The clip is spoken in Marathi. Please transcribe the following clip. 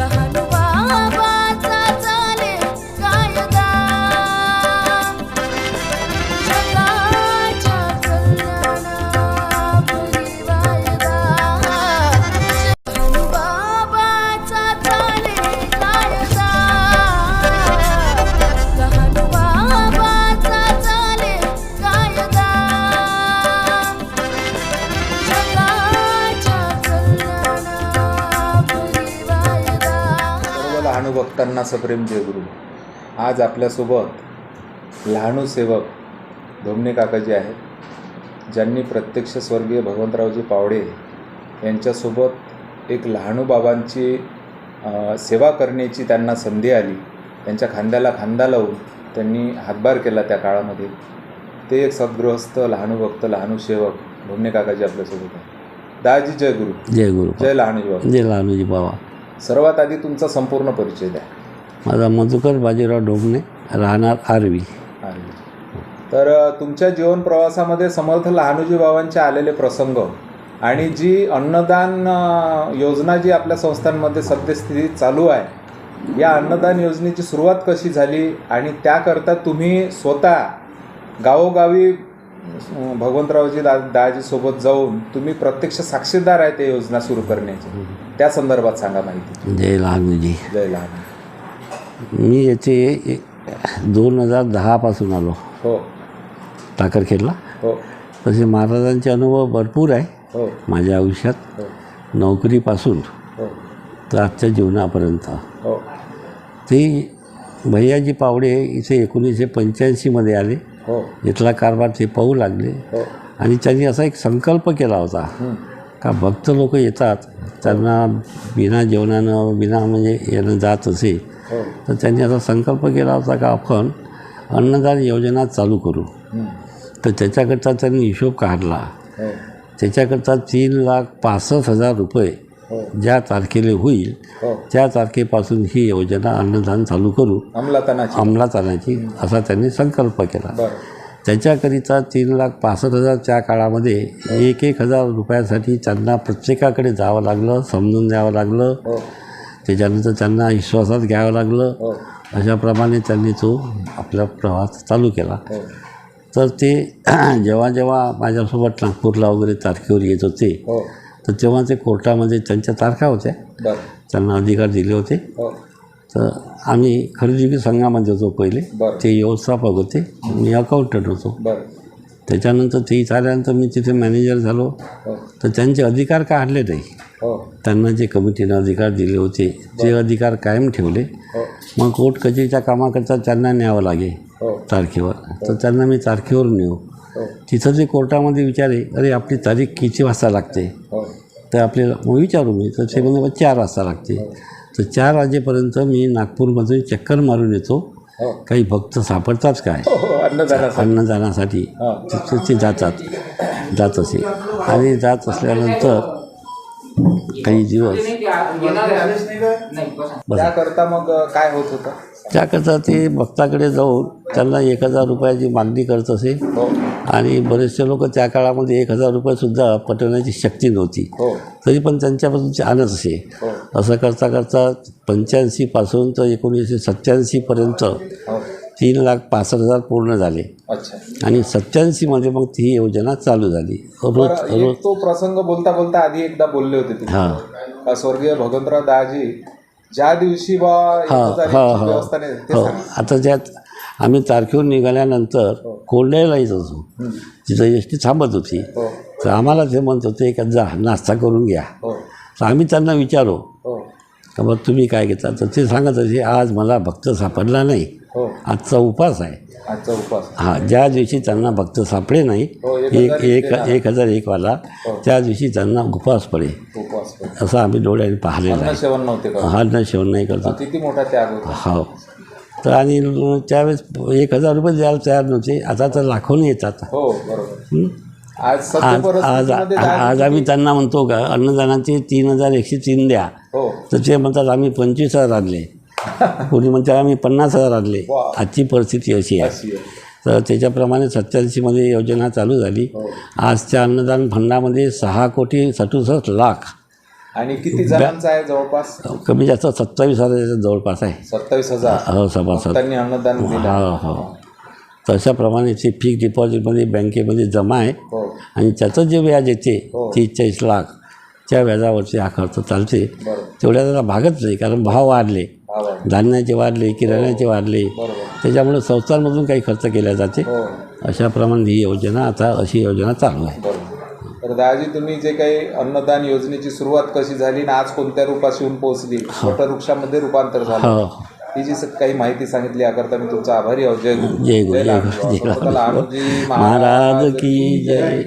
लहान भक्तांना सप्रेम जयगुरु आज आपल्यासोबत लहानू सेवक धोमणे काकाजी आहेत. ज्यांनी प्रत्यक्ष स्वर्गीय भगवंतरावजी पावडे यांच्यासोबत एक लहानू बाबांची सेवा करण्याची त्यांना संधी आली. त्यांच्या खांद्याला खांदा लावून त्यांनी हातभार केला त्या काळामध्ये. ते एक सद्गृहस्थ लहानू भक्त लहानू सेवक धोमणे काकाजी आपल्यासोबत आहे दादाजी जय गुरु. जय गुरु जय लहानूजी बाबा. जय लहानूजी बाबा. सर्वात आधी तुमचा संपूर्ण परिचय द्या माझा मधुकर बाजीराव डोमणे राहणार आरवी आहे. तर तुमच्या जीवन प्रवासामध्ये समर्थ लहानूजी बाबांचे आलेले प्रसंग आणि जी अन्नदान योजना जी आपल्या संस्थांमध्ये सद्यस्थितीत चालू आहे या अन्नदान योजनेची सुरुवात कशी झाली आणि त्याकरता तुम्ही स्वतः गावोगावी भगवंतरावजी दा दाजीसोबत जाऊन तुम्ही प्रत्यक्ष साक्षीदार आहे ते योजना सुरू करण्याची. त्या संदर्भात सांगा माहिती. जय लहानूजी जय लहान मी याचे दोन हजार दहापासून आलो. हो. टाकरखेडला हो. तसे महाराजांचे अनुभव भरपूर आहे. हो. माझ्या आयुष्यात हो. नोकरीपासून हो. तर आजच्या जीवनापर्यंत. हो. ते भैयाजी पावडे इथे एकोणीसशे पंच्याऐंशीमध्ये आले. इथला कारभार ते पाहू लागले. हो. आणि त्यांनी असा एक संकल्प केला होता. हं. का भक्त लोक येतात त्यांना बिना जेवणानं बिना म्हणजे यानं जात असे हो. तर त्यांनी असा संकल्प केला होता का आपण अन्नदान योजना चालू करू. हं. तर त्याच्याकरता त्यांनी हिशोब काढला. हो. त्याच्याकरता तीन लाख पासष्ट हजार रुपये हो ज्या तारखेला होईल हो. त्या तारखेपासून ही योजना अन्नदान चालू करू अंमलात आणायची. अंमलात आणायची असा त्यांनी संकल्प केला. त्याच्याकरिता तीन लाख पासष्ट हजारच्या काळामध्ये एक एक हजार रुपयासाठी त्यांना प्रत्येकाकडे जावं लागलं समजून द्यावं लागलं. हो. त्याच्यानंतर त्यांना विश्वासात घ्यावं लागलं. हो. अशाप्रमाणे त्यांनी तो आपला प्रवास चालू केला. तर ते जेव्हा जेव्हा माझ्यासोबत नागपूरला वगैरे तारखेवर येत होते तर तेव्हा ते कोर्टामध्ये त्यांच्या तारखा होत्या त्यांना अधिकार दिले होते. हो. तर आम्ही खरेदी संघामध्ये होतो पहिले. ते व्यवस्थापक होते. मी अकाउंटंट होतो. त्याच्यानंतर ते इथं आल्यानंतर मी तिथे मॅनेजर झालो. हो. तर त्यांचे अधिकार काढले नाही? हो. त्यांना जे कमिटीनं अधिकार दिले होते ते अधिकार कायम ठेवले मग कोर्ट कचेरीच्या कामाकरता त्यांना न्यावं लागे तारखेवर. तर त्यांना मी तारखेवर नेऊ. तिथं ते कोर्टामध्ये विचारे अरे आपली तारीख किती वाजता लागते? तर आपल्याला मग विचारू मी तर ते म्हणजे चार वाजता लागते. तर चार वाजेपर्यंत मी नागपूरमधून चक्कर मारून येतो. हो. काही भक्त सापडतात काय? हो अन्नदानासाठी अन्नदानासाठी हां. तिथे ते जातात. जात असे. आणि जात असल्यानंतर काही दिवस त्याकरता मग काय होत होतं? त्याकरता ते भक्ताकडे जाऊन त्यांना एक हजार रुपयाची मागणी करत असे. आणि बरेचसे लोक त्या काळामध्ये एक हजार रुपयेसुद्धा पटवण्याची शक्ती नव्हती. हो. तरी पण त्यांच्यापासून ते आणत असे. हो. असं करता करता पंच्याऐंशीपासून तर एकोणीसशे सत्त्याऐंशीपर्यंत हो. तीन लाख पासष्ट हजार पूर्ण झाले. आणि सत्त्याऐंशीमध्ये मग ती योजना चालू झाली. रोज रोज तो प्रसंग बोलता बोलता आधी एकदा बोलले होते हां. स्वर्गीय भगवंतराव दाजी ज्या दिवशी बा. आता त्यात आम्ही तारखेवर निघाल्यानंतर कोल्ड्याला येत असो हं. तिथं एस टी थांबत होती. हो. तर आम्हाला ते म्हणत होते का जा नाश्ता करून घ्या. हो. तर आम्ही त्यांना विचारो हो. का बघ तुम्ही काय घेता? तर ते सांगत असे आज मला भक्त सापडला नाही. हो. आजचा उपास आहे. उपास. हा ज्या दिवशी त्यांना भक्त सापडे नाही हो, एक एक हजार एक हजार एकवाला हो. त्या दिवशी त्यांना उपवास पडे. असं आम्ही डोळ्याने पाहिलेलं आहे. हा न सेवन नाही करतो. किती मोठा त्याग होता. हो. तर आणि त्यावेळेस एक हजार रुपये द्यायला तयार नव्हते. आता तर लाखोने येतात. हो बरोबर? आज आज आज आज आम्ही त्यांना म्हणतो का अन्नदानाचे तीन हजार एकशे तीन द्या. हो. तर ते म्हणतात आम्ही पंचवीस हजार आणले. कोणी म्हणतात आम्ही पन्नास हजार आणले. आजची परिस्थिती अशी आहे. तर त्याच्याप्रमाणे सत्याऐंशीमध्ये योजना चालू झाली. हो. आजच्या अन्नदान फंडामध्ये सहा कोटी सदुसष्ट लाख आणि किती जणांचा आहे जवळपास? कमी जास्त सत्तावीस हजाराच्या जवळपास आहे. सत्तावीस हजार? हो सभासद त्यांनी अन्नदान दिलं. हो हो. तशाप्रमाणे ते फिक्स डिपॉझिटमध्ये बँकेमध्ये जमा आहे. हो. आणि त्याचं जे व्याज येते हो. तीस चाळीस लाख त्या व्याजावरती हा खर्च चालते. तेवढ्या त्याला भागच नाही कारण भाव वाढले. धान्याचे वाढले किराण्याचे वाढले. त्याच्यामुळे संस्थांमधून काही खर्च केला जाते. हो. अशाप्रमाणे ही योजना आता अशी योजना चालू आहे. तर दादाजी तुम्ही जे काही अन्नदान योजनेची सुरुवात कशी झाली आणि आज कोणत्या रूपाशी येऊन पोहोचली वटवृक्षामध्ये रूपांतर झालं? हो. ही जी काही माहिती सांगितली याकरता मी तुमचा आभारी आहोत. जय गुरु. जय गुरु महाराज. की जय.